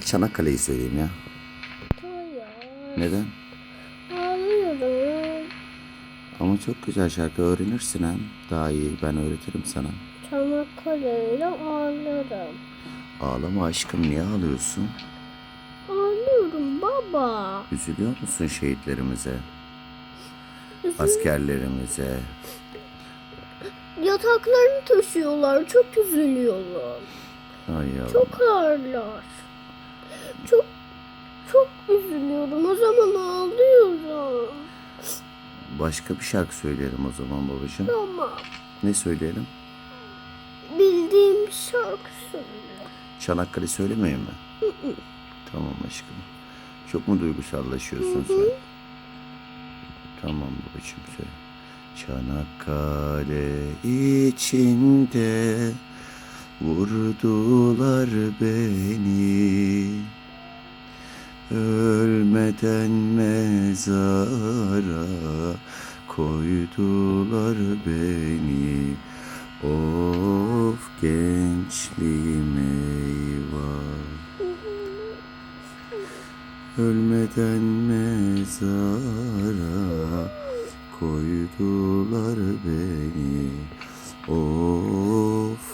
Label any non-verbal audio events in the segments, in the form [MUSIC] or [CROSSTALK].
Çanakkale'yi söyleyeyim ya. Hayır. Neden? Ağlıyorum. Ama çok güzel şarkı öğrenirsin hem. Daha iyi ben öğretirim sana. Çanakkale'yle ağlarım. Ağlama aşkım niye ağlıyorsun? Ağlıyorum baba. Üzülüyor musun şehitlerimize, Üzül- askerlerimize? Yataklarını taşıyorlar. Çok üzülüyorlar. Ay yavrum. Çok ağırlar. Çok çok üzülüyorum. O zaman ağlıyorum. Başka bir şarkı söyleyelim o zaman babacığım. Tamam. Ne söyleyelim? Bildiğim bir şarkı söyle. Çanakkale söylemeyeyim mi? tamam aşkım. Çok mu duygusallaşıyorsun sen? Tamam babacığım söyle. Çanakkale içinde vurdular beni Ölmeden mezara koydular beni. Of gençliğim eyvah. Ölmeden mezara koydular beni. Of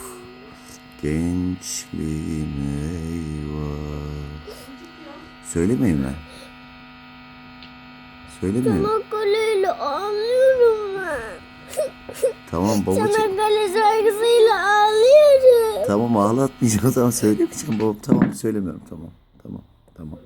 gençliğim eyvah. Söylemeyeyim mi? Söylemeyeyim mi? Çanakkale'yle ağlıyorum ben. Tamam babacığım. Çanakkale şarkısıyla ağlıyorum. Tamam ağlatmayacağım. [LAUGHS] Tamam söylemeyeceğim babam. Tamam söylemiyorum. Tamam. Tamam. Tamam.